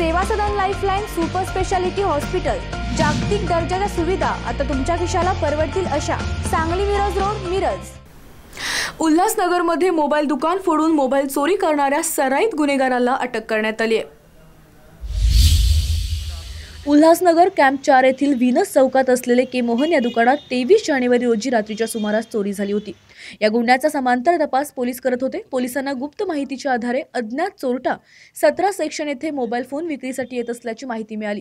Seva Sadan lifeline super speciality hospital जागतिक दर्जाच्या सुविधा आता तुमच्या खिशाला परवडतील अशा. सांगली मिरज रोड मिरज. उल्हासनगरमध्ये मोबाईल दुकान फोडून मोबाईल चोरी करणाऱ्या सराईत गुन्हेगाराला अटक करण्यात आली आहे. उल्हासनगर कॅम्प चार येथील व्हिनस चौकात असलेले के मोहन या दुकानात तेवीस जानेवारी रोजी रात्रीच्या सुमारास चोरी झाली होती. या गुन्ह्याचा समांतर तपास पोलीस करत होते. पोलिसांना गुप्त माहितीच्या आधारे अज्ञात चोरटा सतरा सेक्शन येथे मोबाईल फोन विक्रीसाठी येत असल्याची माहिती मिळाली.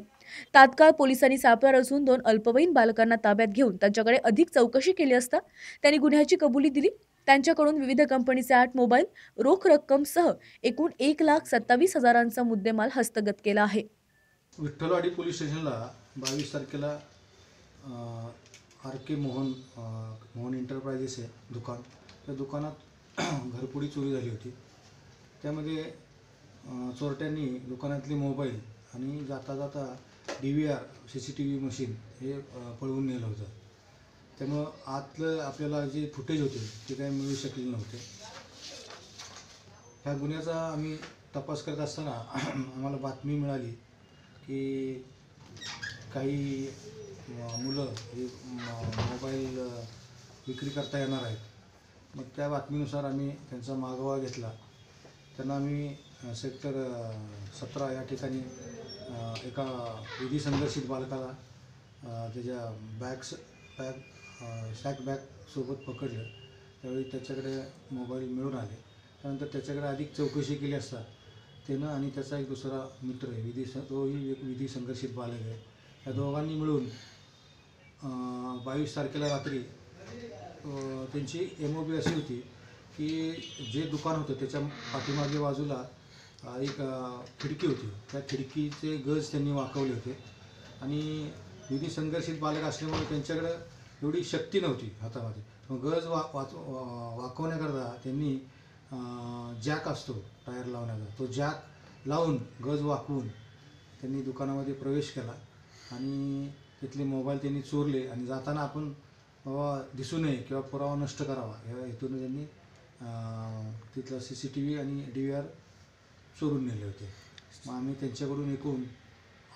तात्काळ पोलिसांनी सापळा रचून दोन अल्पवयीन बालकांना ताब्यात घेऊन त्यांच्याकडे अधिक चौकशी केली असता त्यांनी गुन्ह्याची कबुली दिली. त्यांच्याकडून विविध कंपनीचे आठ मोबाईल रोख रक्कमसह एकूण एक लाख सत्तावीस हजारांचा मुद्देमाल हस्तगत केला आहे. विठ्ठलवाडी पोलीस स्टेशनला बावीस तारखेला R K Mohan Mohan enterprises आहे दुकान. त्या दुकानात घरपुडी चोरी झाली होती. त्यामध्ये चोरट्यांनी दुकानातले मोबाईल आणि जाता जाता D V R C C T V machine हे पळवून नेलं होतं. त्यामुळं आतलं आपल्याला जे फुटेज होते ते काही मिळू शकले नव्हते. ह्या गुन्ह्याचा आम्ही तपास करत असताना आम्हाला बातमी मिळाली की काही मुलं हे मोबाईल विक्री करता येणार आहेत. मग त्या बातमीनुसार आम्ही त्यांचा मागोवा घेतला. त्यांना आम्ही सेक्टर सतरा या ठिकाणी एका विधी संघर्षित बालकाला त्याच्या बॅग्स बॅग सॅक बॅगसोबत पकडलं. त्यावेळी त्याच्याकडे मोबाईल मिळून आले. त्यानंतर त्याच्याकडे अधिक चौकशी केली असता त्यानं आणि त्याचा एक दुसरा मित्र आहे विधी तोही एक विधी संघर्षित बालक आहे. या दोघांनी मिळून बावीस तारखेला रात्री त्यांची एम ओ बी अशी होती की जे दुकान होतं त्याच्या पाठीमागे बाजूला एक खिडकी होती. त्या खिडकीचे गज त्यांनी वाकवले होते. आणि विधी संघर्षित बालक असल्यामुळे त्यांच्याकडं एवढी शक्ती नव्हती हातामध्ये. मग गज वा वाच वाकवण्याकरता त्यांनी जॅक असतो टायर लावण्याचा. तो जॅक लावून गज वाकवून त्यांनी दुकानामध्ये प्रवेश केला. आणि तिथले मोबाईल त्यांनी चोरले आणि जाताना आपण बाबा दिसू नये किंवा पुरावा नष्ट करावा या हेतून त्यांनी तिथला सी सी टी व्ही आणि डी व्ही आर चोरून नेले होते. मग आम्ही त्यांच्याकडून एकूण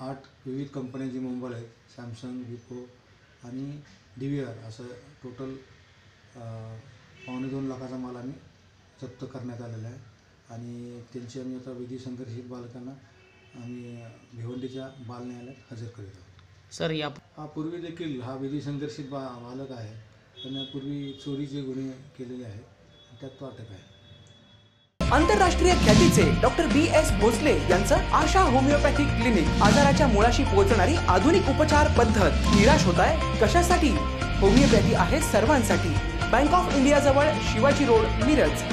आठ विविध कंपन्यांचे मोबाईल आहेत सॅमसंग विपो आणि डी व्ही आर असं टोटल पावणे दोन लाखाचा माल आम्ही जप्त करण्यात आलेला आहे. आणि त्यांची आम्ही आता विधी संघर्षित बालकांना आम्ही भिवंडीच्या बाल न्यायालयात हजर करीत आहोत. सर या हा पूर्वी देखील हा विधी संघर्षित बा बालक आहे. त्यानं पूर्वी चोरीचे गुन्हे केलेले आहेत. त्यात तो अटक आहे. आंतरराष्ट्रीय ख्यातीचे डॉक्टर बी एस भोसले यांचं आशा होमिओपॅथिक क्लिनिक आजाराच्या मुळाशी पोहोचणारी आधुनिक उपचार पद्धत निराश होत आहे. कशासाठी? होमिओपॅथी आहे सर्वांसाठी. बँक ऑफ इंडिया जवळ शिवाजी रोड मिरज.